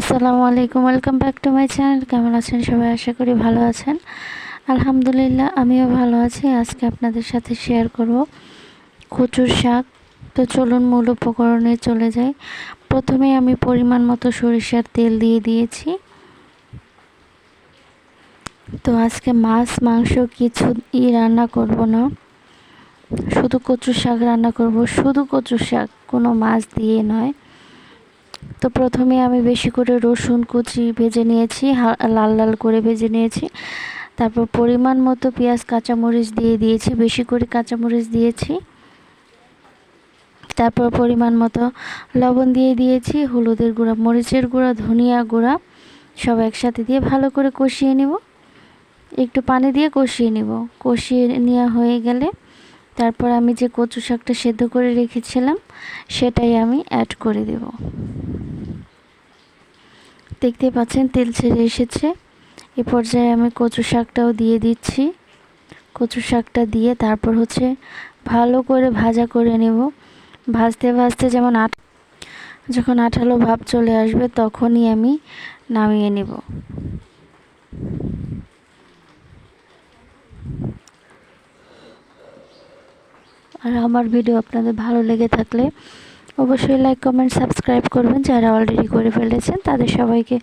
আসসালামু আলাইকুম, welcome back to my channel. কেমন আছেন সবাই? আশা করি ভালো আছেন। আলহামদুলিল্লাহ, আমিও ভালো আছি। আজকে আপনাদের সাথে শেয়ার করব কচুর শাক। তো চলুন মূল উপকরণে চলে যাই। প্রথমে আমি পরিমাণ মতো সরিষার তেল দিয়ে দিয়েছি। তো আজকে মাছ, মাংস কিছু ই রান্না করব না। শুধু কচুর শাক রান্না করব। শুধু কচুর শাক, কোনো মাছ দিয়ে নয়। তো প্রথমে আমি বেশি করে রসুন কুচি ভেজে নিয়েছি লাল লাল করে ভেজে নিয়েছি। তারপর পরিমাণ মতো পেঁয়াজ, কাঁচামরিচ দিয়ে দিয়েছি, বেশি করে কাঁচামরিচ দিয়েছি। তারপর পরিমাণ মতো লবণ দিয়ে দিয়েছি, হলুদের গুঁড়া, মরিচের গুঁড়া, ধনিয়া গুঁড়া, সব একসাথে দিয়ে ভালো করে কষিয়ে নিব। একটু পানি দিয়ে কষিয়ে নিব। কষিয়ে নেওয়া হয়ে গেলে তারপর আমি যে কচু শাকটা সেদ্ধ করে রেখেছিলাম, সেটাই আমি অ্যাড করে দেব। দেখতে পাচ্ছেন, তেল ছেড়ে এসেছে। এ পর্যায়ে আমি কচু শাকটাও দিয়ে দিচ্ছি। কচু শাকটা দিয়ে তারপর হচ্ছে ভালো করে ভাজা করে নেব। ভাজতে ভাজতে যেমন আট যখন আঠালো ভাব চলে আসবে তখনই আমি নামিয়ে নেব। আর আমার ভিডিও আপনাদের ভালো লেগে থাকলে অবশ্যই লাইক কমেন্ট সাবস্ক্রাইব করবেন যারা অলরেডি করে ফেলেছেন। তাদের সবাইকে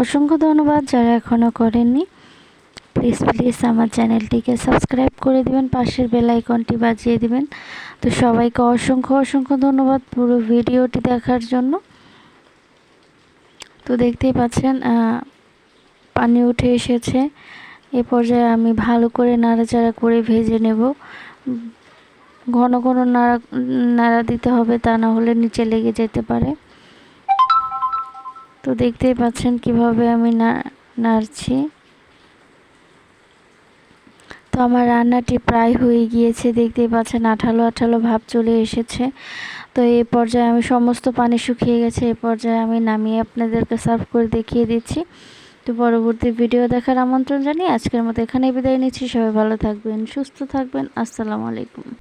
অসংখ্য ধন্যবাদ যারা এখনও করেননি। প্লিজ প্লিজ আমার চ্যানেলটিকে সাবস্ক্রাইব করে দিবেন, পাশের বেল আইকনটি বাজিয়ে দিবেন। তো সবাইকে অসংখ্য অসংখ্য ধন্যবাদ পুরো ভিডিওটি দেখার জন্য। তো দেখতেই পাচ্ছেন পানি উঠে এসেছে। এ পর্যায়ে আমি ভালো করে নাড়াচাড়া করে ভেজে নেব। ঘন ঘন নাড়া নাড়া দিতে হবে, তা না হলে নিচে লেগে যেতে পারে। তো দেখতেই পাচ্ছেন কীভাবে আমি নাড়ছি। তো আমার রান্নাটি প্রায় হয়ে গিয়েছে, দেখতেই পাচ্ছেন আঠালো আঠালো ভাব চলে এসেছে। তো এই পর্যায়ে আমি সমস্ত পানি শুকিয়ে গেছে এই পর্যায়ে আমি নামিয়ে আপনাদেরকে সার্ভ করে দেখিয়ে দিচ্ছি। তো পরবর্তী ভিডিও দেখার আমন্ত্রণ জানিয়ে আজকের মতো এখানেই বিদায় নিচ্ছি। সবাই ভালো থাকবেন, সুস্থ থাকবেন। আসসালামু আলাইকুম।